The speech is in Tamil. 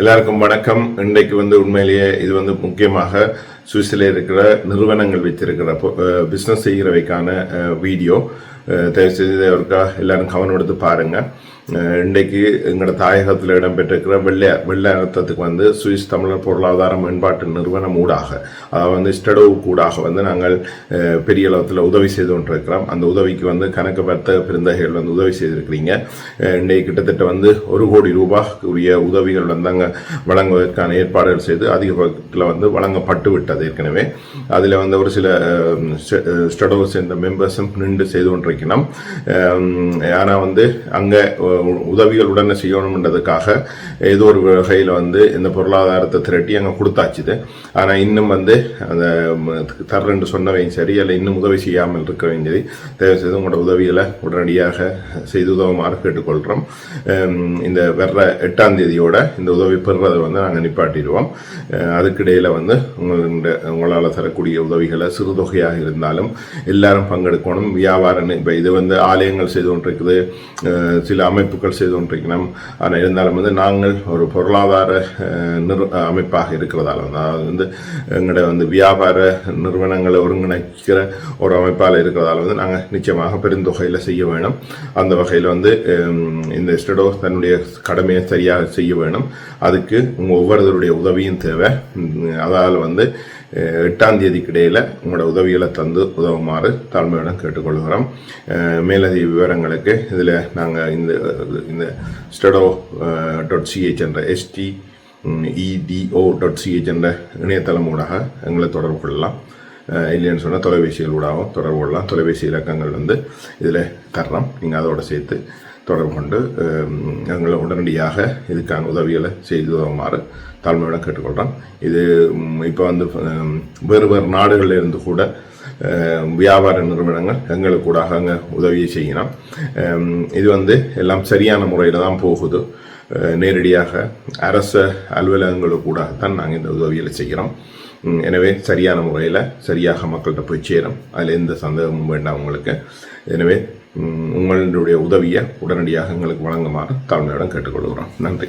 எல்லாருக்கும் வணக்கம். இன்றைக்கு வந்து உண்மையிலேயே இது வந்து முக்கியமாக சுவிஸில் இருக்கிற நிறுவனங்கள் வச்சிருக்கிற பிஸ்னஸ் செய்கிறவைக்கான வீடியோ தயவுசெய்து தயவு செய்து எல்லாரும் கவனம் எடுத்து பாருங்கள் இன்றைக்கு எங்களோட தாயகத்தில் இடம்பெற்றிருக்கிற வெள்ளை வெள்ளை அர்த்தத்துக்கு வந்து சுவிஸ் தமிழர் பொருளாதார மேம்பாட்டு நிறுவனம் ஊடாக அதாவது வந்து ஸ்டடோவு கூடாக வந்து நாங்கள் பெரிய அளவில் உதவி செய்து கொண்டிருக்கிறோம். அந்த உதவிக்கு வந்து கணக்கு பார்த்த பெருந்தகைகள் வந்து உதவி செய்திருக்கிறீங்க. இன்றைக்கு கிட்டத்தட்ட வந்து ஒரு கோடி ரூபாய்க்குரிய உரிய உதவிகள் வந்து அங்கே வழங்குவதற்கான ஏற்பாடுகள் செய்து அதிக பக்கத்தில் வந்து வழங்கப்பட்டு விட்டது ஏற்கனவே. அதில் வந்து ஒரு சில ஸ்டடோஸ் சேர்ந்த மெம்பர்ஸும் நின்று செய்து கொண்டிருக்கணும். ஆனால் வந்து அங்கே உதவிகள் உடனே செய்யணும்ன்றதுக்காக ஏதோ ஒரு வகையில் வந்து இந்த பொருளாதாரத்தை திரட்டி அங்கே கொடுத்தாச்சுது ஆனால் இன்னும் வந்து அந்த தர்றன்று சொன்னவையும் சரி அல்ல இன்னும் உதவி செய்யாமல் இருக்கவையும் சரி தயவு செய்து உங்களோட உதவிகளை உடனடியாக செய்து உதவுமாறு கேட்டுக்கொள்கிறோம் இந்த வர்ற எட்டாம் தேதியோட இந்த உதவி பெறுறதை வந்து நாங்கள் நிப்பாட்டிடுவோம். அதுக்கிடையில் வந்து உங்களுடைய உங்களால் தரக்கூடிய உதவிகளை சிறுதொகையாக இருந்தாலும் எல்லாரும் பங்கெடுக்கணும் வியாபாரம் இப்போ இது வந்து ஆலயங்கள் செய்து கொண்டிருக்குது சில அமைப்புகள் செய்து கொண்டிருக்கணும் ஆனால் இருந்தாலும் வந்து நாங்கள் ஒரு பொருளாதார நிறு அமைப்பாக இருக்கிறதால அதாவது வந்து எங்களோட வந்து வியாபார நிறுவனங்களை ஒருங்கிணைக்கிற ஒரு அமைப்பால் இருக்கிறதால வந்து நாங்கள் நிச்சயமாக பெருந்தொகையில் செய்ய வேணும் அந்த வகையில் வந்து இந்த ஸ்டடோ தன்னுடைய கடமையை சரியாக செய்ய வேணும் அதுக்கு உங்கள் ஒவ்வொருவருடைய உதவியும் தேவை அதால் வந்து எட்டாம் தேதிக்கு இடையில் உங்களோட உதவிகளை தந்து உதவுமாறு தாழ்மையுடன் கேட்டுக்கொள்கிறோம். மேலதிக விவரங்களுக்கு இதில் நாங்கள் இந்த இந்த ஸ்டடோ டாட் சிஹெச் என்ற S T E D O dot CH என்ற இணையதளம் ஊடாக எங்களை தொடர்பு கொள்ளலாம். இல்லைன்னு சொன்னால் தொலைபேசிகள் ஊடாகவும் தொடர்பு கொள்ளலாம். தொலைபேசி இலக்கங்கள் வந்து இதில் தர்றோம் நீங்கள் அதோடு சேர்த்து தொடர்பு கொண்டு எங்களை உடனடியாக இதுக்கான உதவிகளை செய்து உதவுமாறு தாழ்மையுடன் கேட்டுக்கொள்கிறோம் இது இப்போ வந்து வேறு வேறு நாடுகளில் இருந்து கூட வியாபார நிறுவனங்கள் எங்களுக்கு கூட அங்கே உதவியை செய்யணும் இது வந்து எல்லாம் சரியான முறையில் தான் போகுது நேரடியாக அரச அலுவலகங்களுக்கு கூட தான் நாங்கள் இந்த உதவிகளை செய்கிறோம் எனவே சரியான முறையில் சரியாக மக்கள்கிட்ட போய் சேரும் அதில் எந்த சந்தேகமும் வேண்டாம் உங்களுக்கு எனவே உங்களுடைய உதவியை உடனடியாக எங்களுக்கு வழங்குமாறு தாழ்மையுடன் கேட்டுக்கொள்கிறோம். நன்றி.